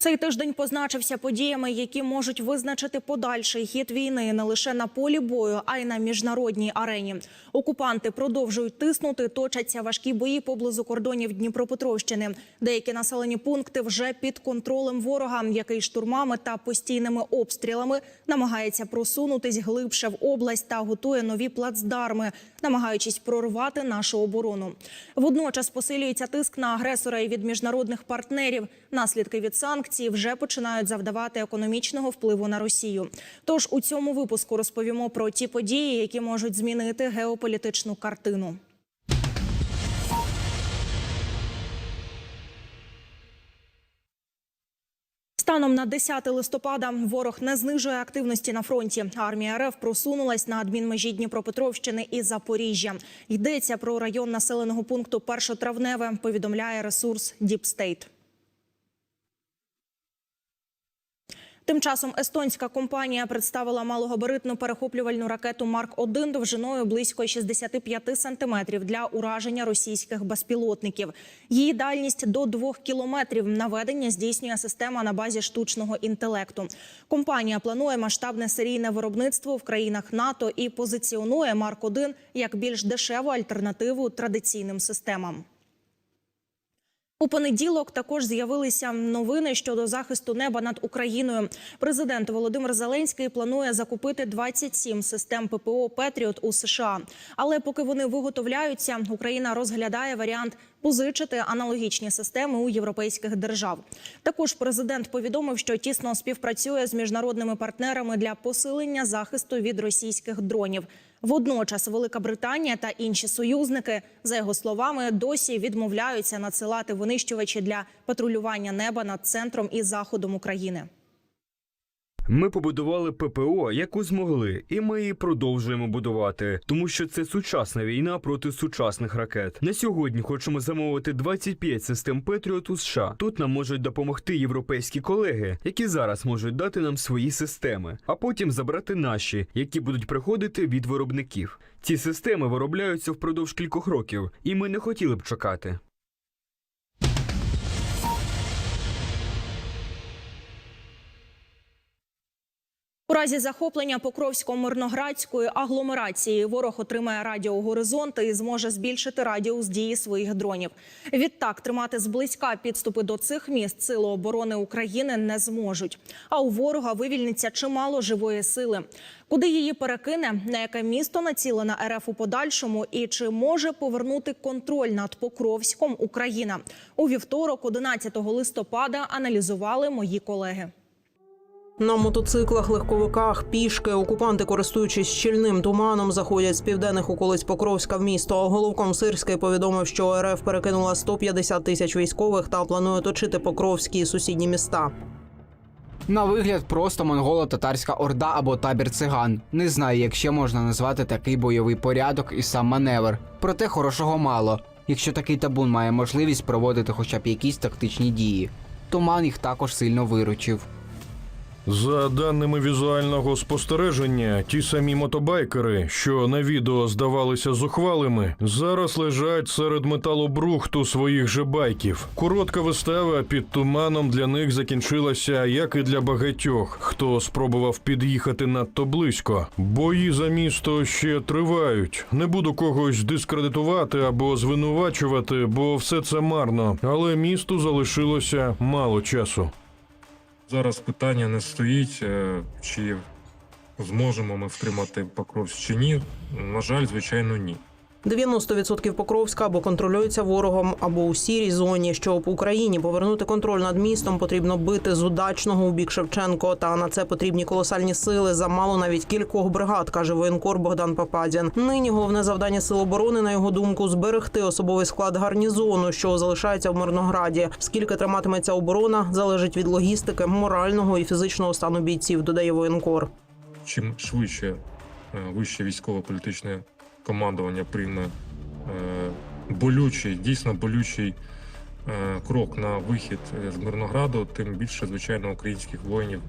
Цей тиждень позначився подіями, які можуть визначити подальший хід війни не лише на полі бою, а й на міжнародній арені. Окупанти продовжують тиснути, точаться важкі бої поблизу кордонів Дніпропетровщини. Деякі населені пункти вже під контролем ворога, який штурмами та постійними обстрілами намагається просунутись глибше в область та готує нові плацдарми, намагаючись прорвати нашу оборону. Водночас посилюється тиск на агресора і від міжнародних партнерів. Наслідки від санкцій вже починають завдавати економічного впливу на Росію. Тож у цьому випуску розповімо про ті події, які можуть змінити геополітичну картину. Станом на 10 листопада ворог не знижує активності на фронті. Армія РФ просунулась на адмінмежі Дніпропетровщини і Запоріжжя. Йдеться про район населеного пункту Першотравневе. Повідомляє ресурс Діпстейт. Тим часом естонська компанія представила малогабаритну перехоплювальну ракету Марк 1 довжиною близько 65 сантиметрів для ураження російських безпілотників. Її дальність до 2 кілометрів. Наведення здійснює система на базі штучного інтелекту. Компанія планує масштабне серійне виробництво в країнах НАТО і позиціонує Марк 1 як більш дешеву альтернативу традиційним системам. У понеділок також з'явилися новини щодо захисту неба над Україною. Президент Володимир Зеленський планує закупити 27 систем ППО Петріот у США. Але поки вони виготовляються, Україна розглядає варіант позичити аналогічні системи у європейських держав. Також президент повідомив, що тісно співпрацює з міжнародними партнерами для посилення захисту від російських дронів. Водночас Велика Британія та інші союзники, за його словами, досі відмовляються надсилати винищувачі для патрулювання неба над центром і заходом України. Ми побудували ППО, яку змогли, і ми її продовжуємо будувати, тому що це сучасна війна проти сучасних ракет. На сьогодні хочемо замовити 25 систем Петріот у США. Тут нам можуть допомогти європейські колеги, які зараз можуть дати нам свої системи, а потім забрати наші, які будуть приходити від виробників. Ці системи виробляються впродовж кількох років, і ми не хотіли б чекати. У разі захоплення Покровсько-Мирноградської агломерації ворог отримає радіогоризонти і зможе збільшити радіус дії своїх дронів. Відтак тримати зблизька підступи до цих міст сили оборони України не зможуть. А у ворога вивільниться чимало живої сили. Куди її перекине, на яке місто націлена РФ у подальшому, і чи може повернути контроль над Покровськом Україна у вівторок, 11 листопада, аналізували мої колеги. На мотоциклах, легковиках, пішки окупанти, користуючись щільним туманом, заходять з південних околиць Покровська в місто. Головком Сирський повідомив, що РФ перекинула 150 тисяч військових та планує точити Покровські і сусідні міста. На вигляд просто монголо-татарська орда або табір циган. Не знаю, як ще можна назвати такий бойовий порядок і сам маневр. Проте хорошого мало, якщо такий табун має можливість проводити хоча б якісь тактичні дії. Туман їх також сильно виручив. За даними візуального спостереження, ті самі мотобайкери, що на відео здавалися зухвалими, зараз лежать серед металобрухту своїх же байків. Коротка вистава під туманом для них закінчилася, як і для багатьох, хто спробував під'їхати надто близько. Бої за місто ще тривають. Не буду когось дискредитувати або звинувачувати, бо все це марно. Але місту залишилося мало часу. Зараз питання не стоїть, е, чи зможемо ми втримати Покровськ чи ні. На жаль, звичайно, ні. 90% Покровська або контролюється ворогом, або у сірій зоні. Щоб Україні повернути контроль над містом, потрібно бити з удачного у бік Шевченко. Та на це потрібні колосальні сили. Замало навіть кількох бригад, каже воєнкор Богдан Пападін. Нині головне завдання сил оборони, на його думку, зберегти особовий склад гарнізону, що залишається в Мирнограді. Скільки триматиметься оборона, залежить від логістики, морального і фізичного стану бійців. Додає воєнкор. Чим швидше е, вище військово-політичне командування прийме е, болючий, дійсно болючий е, крок на вихід е, з Мирнограду, тим більше, звичайно, українських воїнів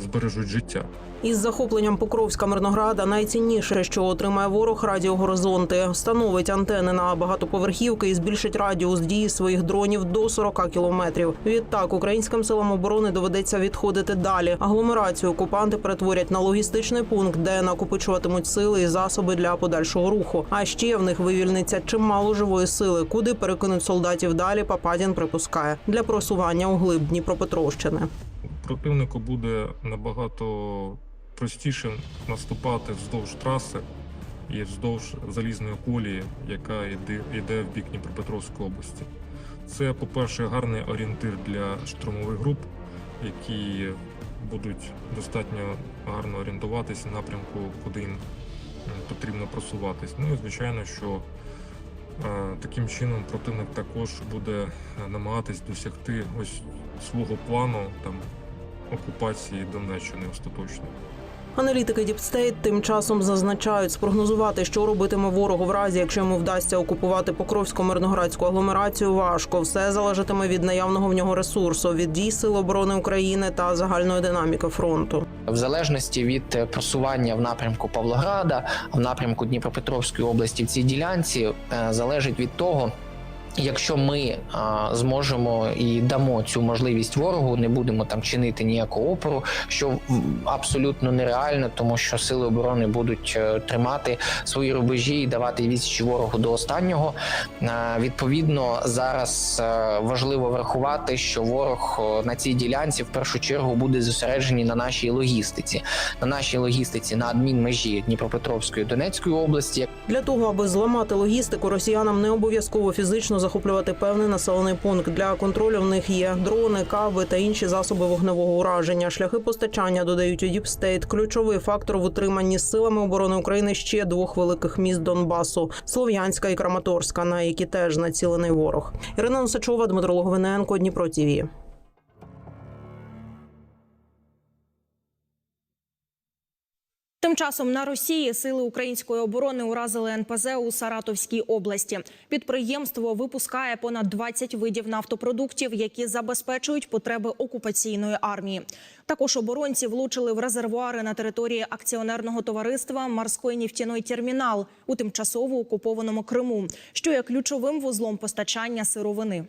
збережуть життя. Із захопленням Покровська Мирнограда найцінніше, що отримає ворог радіогоризонти, встановить антени на багатоповерхівки і збільшить радіус дії своїх дронів до 40 кілометрів. Відтак українським силам оборони доведеться відходити далі. Агломерацію окупанти перетворять на логістичний пункт, де накопичуватимуть сили і засоби для подальшого руху. А ще в них вивільниться чимало живої сили, куди перекинуть солдатів далі. Пападін припускає для просування у глиб Дніпропетровщини. Противнику буде набагато простіше наступати вздовж траси і вздовж залізної колії, яка йде, в бік Дніпропетровської області. Це, по-перше, гарний орієнтир для штурмових груп, які будуть достатньо гарно орієнтуватися в напрямку, куди їм потрібно просуватись. Ну і звичайно, що е, таким чином противник також буде е, намагатись досягти ось свого плану там окупації Донеччини остаточно. Аналітики Діпстейт тим часом зазначають спрогнозувати, що робитиме ворог в разі, якщо йому вдасться окупувати Покровсько-Мирноградську агломерацію. Важко все залежатиме від наявного в нього ресурсу, від дій сил оборони України та загальної динаміки фронту. В залежності від е, просування в напрямку Павлограда, в напрямку Дніпропетровської області в цій ділянці е, залежить від того. Якщо ми а, зможемо і дамо цю можливість ворогу, не будемо там чинити ніякого опору, що абсолютно нереально, тому що сили оборони будуть е, тримати свої рубежі і давати відсіч ворогу до останнього. Е, Відповідно, зараз е, важливо врахувати, що ворог на цій ділянці в першу чергу буде зосереджений на нашій логістиці, на нашій логістиці на адмінмежі Дніпропетровської Донецької області, Для того аби зламати логістику, росіянам не обов'язково фізично захоплювати певний населений пункт. Для контролю в них є дрони, каби та інші засоби вогневого ураження. Шляхи постачання додають у Діпстейт. Ключовий фактор в утриманні силами оборони України ще двох великих міст Донбасу Слов'янська і Краматорська, на які теж націлений ворог. Ірина Носачова, Дмитро Логвиненко, Дніпро ТІВІ. Тим часом на Росії сили української оборони уразили НПЗ у Саратовській області. Підприємство випускає понад 20 видів нафтопродуктів, які забезпечують потреби окупаційної армії. Також оборонці влучили в резервуари на території акціонерного товариства Морський нефтяний термінал у тимчасово окупованому Криму, що є ключовим вузлом постачання сировини.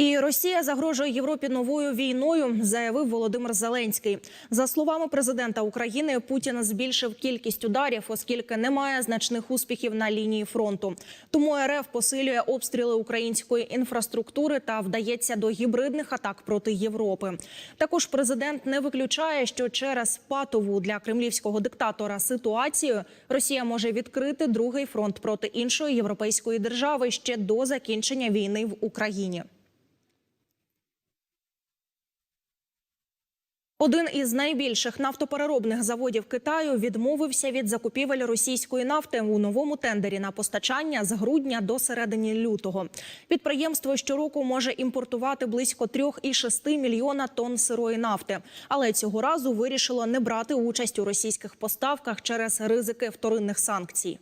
І Росія загрожує Європі новою війною, заявив Володимир Зеленський. За словами президента України, Путін збільшив кількість ударів, оскільки немає значних успіхів на лінії фронту. Тому РФ посилює обстріли української інфраструктури та вдається до гібридних атак проти Європи. Також президент не виключає, що через патову для кремлівського диктатора ситуацію Росія може відкрити другий фронт проти іншої європейської держави ще до закінчення війни в Україні. Один із найбільших нафтопереробних заводів Китаю відмовився від закупівель російської нафти у новому тендері на постачання з грудня до середини лютого. Підприємство щороку може імпортувати близько 3,6 мільйона тонн сирої нафти, але цього разу вирішило не брати участь у російських поставках через ризики вторинних санкцій.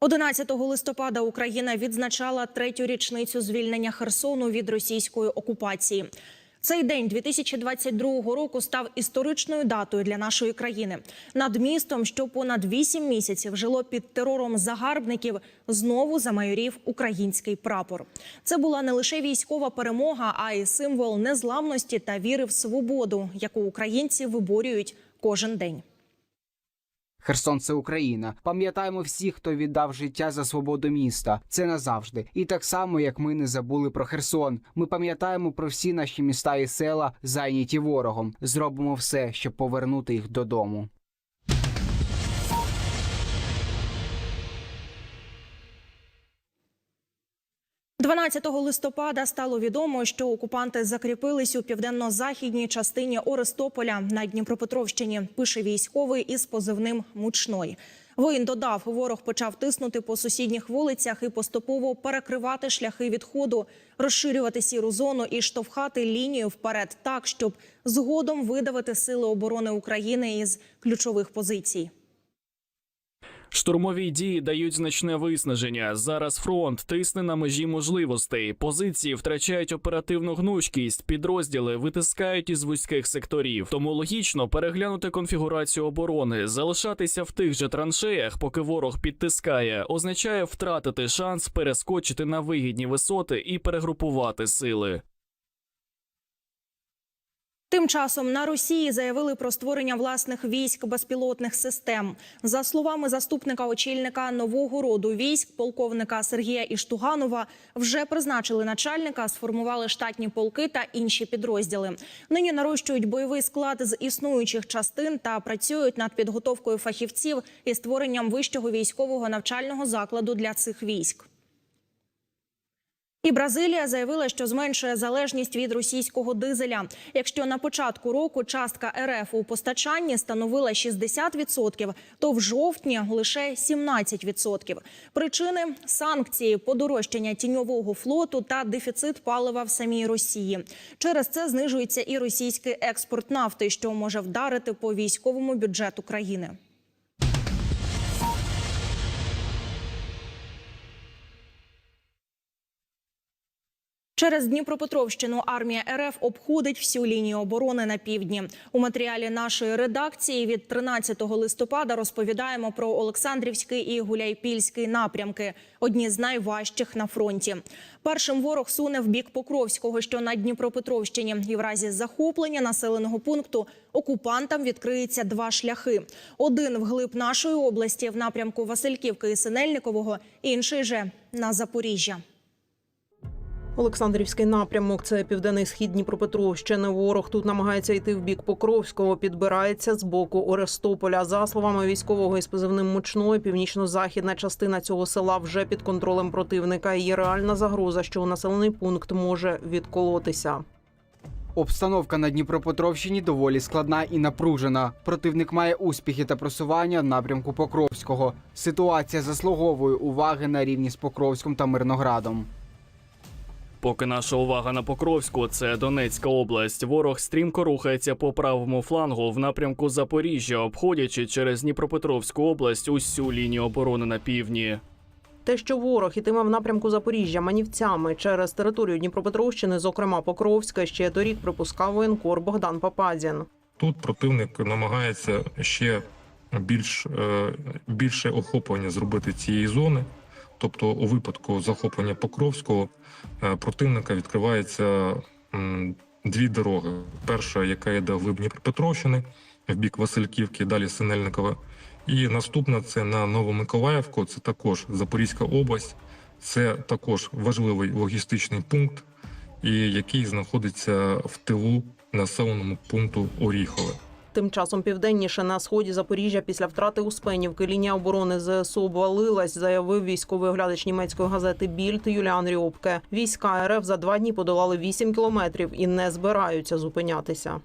11 листопада Україна відзначала третю річницю звільнення Херсону від російської окупації. Цей день 2022 року став історичною датою для нашої країни. Над містом, що понад вісім місяців жило під терором загарбників, знову замайорів український прапор. Це була не лише військова перемога, а й символ незламності та віри в свободу, яку українці виборюють кожен день. Херсон це Україна. Пам'ятаємо всіх, хто віддав життя за свободу міста. Це назавжди. І так само, як ми не забули про Херсон. Ми пам'ятаємо про всі наші міста і села, зайняті ворогом. Зробимо все, щоб повернути їх додому. – 12 листопада стало відомо, що окупанти закріпились у південно-західній частині Орестополя на Дніпропетровщині. Пише військовий із позивним Мучной. Воїн додав, ворог почав тиснути по сусідніх вулицях і поступово перекривати шляхи відходу, розширювати сіру зону і штовхати лінію вперед, так щоб згодом видавити сили оборони України із ключових позицій. Штурмові дії дають значне виснаження. Зараз фронт тисне на межі можливостей. Позиції втрачають оперативну гнучкість, підрозділи витискають із вузьких секторів. Тому логічно переглянути конфігурацію оборони, залишатися в тих же траншеях, поки ворог підтискає, означає втратити шанс перескочити на вигідні висоти і перегрупувати сили. Тим часом на Росії заявили про створення власних військ безпілотних систем. За словами заступника очільника нового роду військ, полковника Сергія Іштуганова, вже призначили начальника, сформували штатні полки та інші підрозділи. Нині нарощують бойовий склад з існуючих частин та працюють над підготовкою фахівців і створенням вищого військового навчального закладу для цих військ. І Бразилія заявила, що зменшує залежність від російського дизеля. Якщо на початку року частка РФ у постачанні становила 60%, то в жовтні лише 17%. Причини санкції, подорожчання тіньового флоту та дефіцит палива в самій Росії. Через це знижується і російський експорт нафти, що може вдарити по військовому бюджету країни. Через Дніпропетровщину армія РФ обходить всю лінію оборони на півдні. У матеріалі нашої редакції від 13 листопада розповідаємо про Олександрівський і Гуляйпільський напрямки, одні з найважчих на фронті. Першим ворог суне в бік Покровського, що на Дніпропетровщині, і в разі захоплення населеного пункту окупантам відкриється два шляхи: один вглиб нашої області в напрямку Васильківки і Синельникового, інший же на Запоріжжя. Олександрівський напрямок це південний схід Дніпропетровщини. Ворог тут намагається йти в бік Покровського, підбирається з боку Орестополя. За словами військового із позивним мучної, північно-західна частина цього села вже під контролем противника. Є реальна загроза, що населений пункт може відколотися. Обстановка на Дніпропетровщині доволі складна і напружена. Противник має успіхи та просування в напрямку Покровського. Ситуація заслуговує уваги на рівні з Покровськом та Мирноградом. Поки наша увага на Покровську, це Донецька область. Ворог стрімко рухається по правому флангу в напрямку Запоріжжя, обходячи через Дніпропетровську область усю лінію оборони на півдні. Те, що ворог ітиме в напрямку Запоріжжя манівцями через територію Дніпропетровщини, зокрема Покровська, ще торік припускав воєнкор Богдан Папазін. Тут противник намагається ще більш, е, більше охоплення зробити цієї зони. Тобто, у випадку захоплення Покровського е, противника відкривається дві дороги. Перша, яка йде в глиб Дніпропетровщини, в бік Васильківки, далі Синельникова. І наступна це на Новомиколаївку, це також Запорізька область, це також важливий логістичний пункт, і який знаходиться в тилу населеному пункту Оріхове. Тим часом південніше на сході Запоріжжя після втрати Успенівки лінія оборони ЗСУ обвалилась, заявив військовий оглядач німецької газети Більд Юліан Рьопке. Війська РФ за два дні подолали 8 кілометрів і не збираються зупинятися.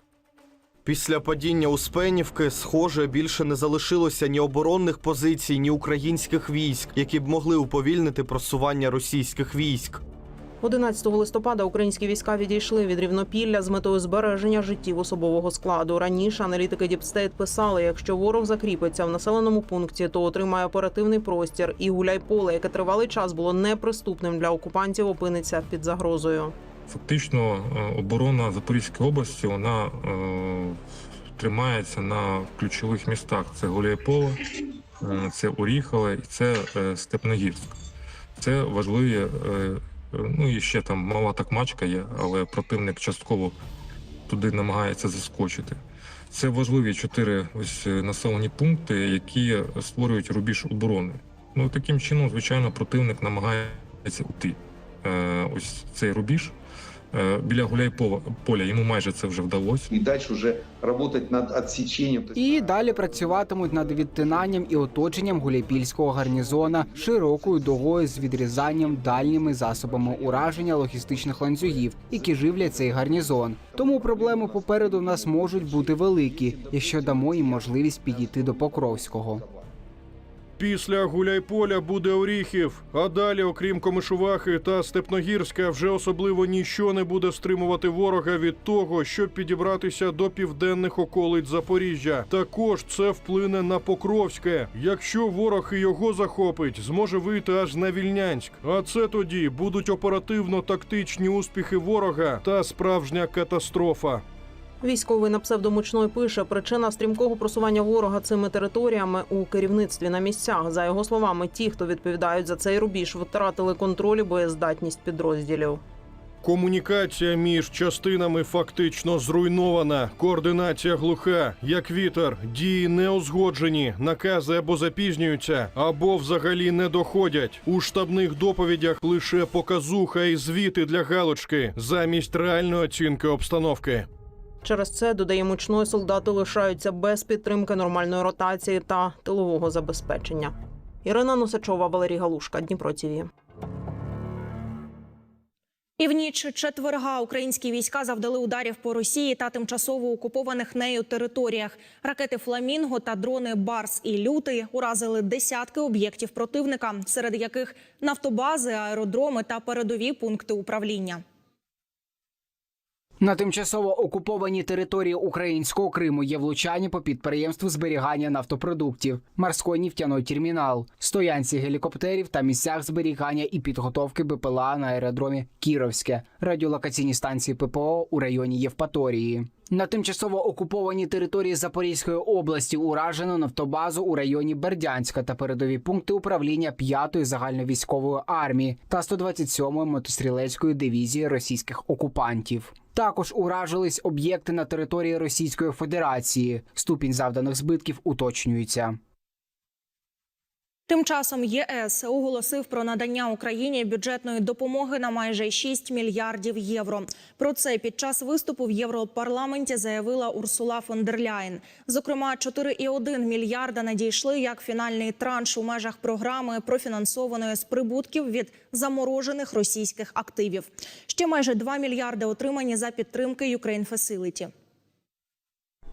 Після падіння Успенівки, схоже, більше не залишилося ні оборонних позицій, ні українських військ, які б могли уповільнити просування російських військ. 11 листопада українські війська відійшли від рівнопілля з метою збереження життів особового складу. Раніше аналітики Діпстейт писали, якщо ворог закріпиться в населеному пункті, то отримає оперативний простір, і гуляйполе, яке тривалий час було неприступним для окупантів, опиниться під загрозою. Фактично, е, оборона Запорізької області вона е, тримається на ключових містах: це Гуляйполе, е, це Оріхове і це е, Степногірськ. Це важливі. Ну і ще там мала такмачка є, але противник частково туди намагається заскочити. Це важливі чотири ось е, населені пункти, які створюють рубіж оборони. Ну таким чином, звичайно, противник намагається уйти. Е, ось цей рубіж. Е, Біля Гуляйполя поля йому майже це вже вдалося. и дальше уже работать над отсечением. То есть І далі працюватимуть над відтинанням і оточенням гуляйпільського гарнізона широкою дугою з відрізанням дальніми засобами ураження логістичних ланцюгів, які живлять цей гарнізон. Тому проблеми попереду в нас можуть бути великі, якщо дамо їм можливість підійти до Покровського. Після Гуляйполя буде Оріхів, а далі, окрім Комишувахи та Степногірська, вже особливо ніщо не буде стримувати ворога від того, щоб підібратися до південних околиць Запоріжжя. Також це вплине на Покровське. Якщо ворог і його захопить, зможе вийти аж на Вільнянськ. А це тоді будуть оперативно-тактичні успіхи ворога та справжня катастрофа. Військовий на псевдомучной пише, причина стрімкого просування ворога цими територіями у керівництві на місцях. За його словами, ті, хто відповідають за цей рубіж, втратили контроль і боєздатність підрозділів. Комунікація між частинами фактично зруйнована. Координація глуха, як вітер, дії не узгоджені, накази або запізнюються, або взагалі не доходять. У штабних доповідях лише показуха і звіти для галочки замість реальної оцінки обстановки. Через це додає мучної солдати лишаються без підтримки нормальної ротації та тилового забезпечення. Ірина Носачова, Валерій Галушка, Дніпро ТІВІ. І в ніч четверга українські війська завдали ударів по Росії та тимчасово окупованих нею територіях. Ракети Фламінго та дрони Барс і Лютий уразили десятки об'єктів противника, серед яких нафтобази, аеродроми та передові пункти управління. На тимчасово окупованій території українського Криму є влучання по підприємству зберігання нафтопродуктів, морський нефтяний термінал, стоянці гелікоптерів та місцях зберігання і підготовки БПЛА на аеродромі Кіровське, радіолокаційні станції ППО у районі Євпаторії. На тимчасово окупованій території Запорізької області уражено нафтобазу у районі Бердянська та передові пункти управління 5-ї загальновійськової армії та 127-ї мотострілецької дивізії російських окупантів. Також уражились об'єкти на території Російської Федерації. Ступінь завданих збитків уточнюється. Тим часом ЄС оголосив про надання Україні бюджетної допомоги на майже 6 мільярдів євро. Про це під час виступу в Європарламенті заявила Урсула фон дер Ляєн. Зокрема, 4,1 мільярда надійшли як фінальний транш у межах програми, профінансованої з прибутків від заморожених російських активів. Ще майже 2 мільярди отримані за підтримки Ukraine Facility.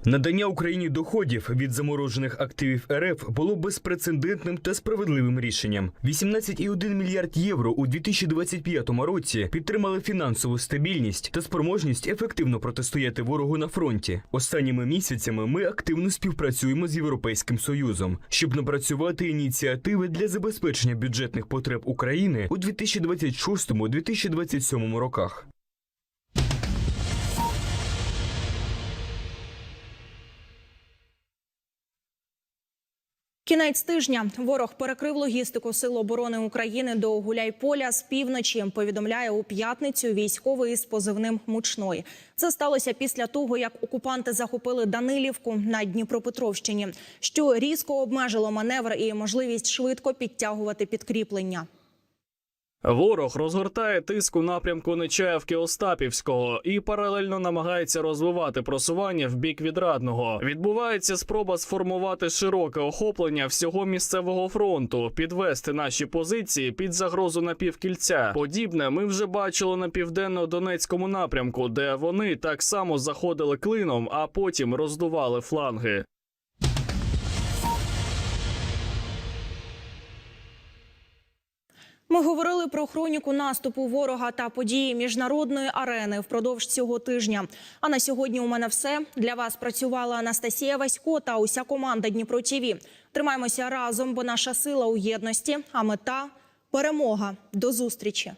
Надання Україні доходів від заморожених активів РФ було безпрецедентним та справедливим рішенням. 18,1 мільярд євро у 2025 році підтримали фінансову стабільність та спроможність ефективно протистояти ворогу на фронті. Останніми місяцями ми активно співпрацюємо з Європейським Союзом, щоб напрацювати ініціативи для забезпечення бюджетних потреб України у 2026-2027 роках. Кінець тижня ворог перекрив логістику Сил оборони України до Гуляйполя з півночі. Повідомляє у п'ятницю військовий із позивним Мучной. Це сталося після того, як окупанти захопили Данилівку на Дніпропетровщині, що різко обмежило маневр і можливість швидко підтягувати підкріплення. Ворог розгортає тиск у напрямку Нечаївки Остапівського і паралельно намагається розвивати просування в бік відрадного. Відбувається спроба сформувати широке охоплення всього місцевого фронту, підвести наші позиції під загрозу напівкільця. Подібне ми вже бачили на південно-донецькому напрямку, де вони так само заходили клином, а потім роздували фланги. Ми говорили про хроніку наступу ворога та події міжнародної арени впродовж цього тижня. А на сьогодні у мене все для вас працювала Анастасія Васько та уся команда Дніпро ТІВІ. Тримаймося разом, бо наша сила у єдності, а мета перемога. До зустрічі.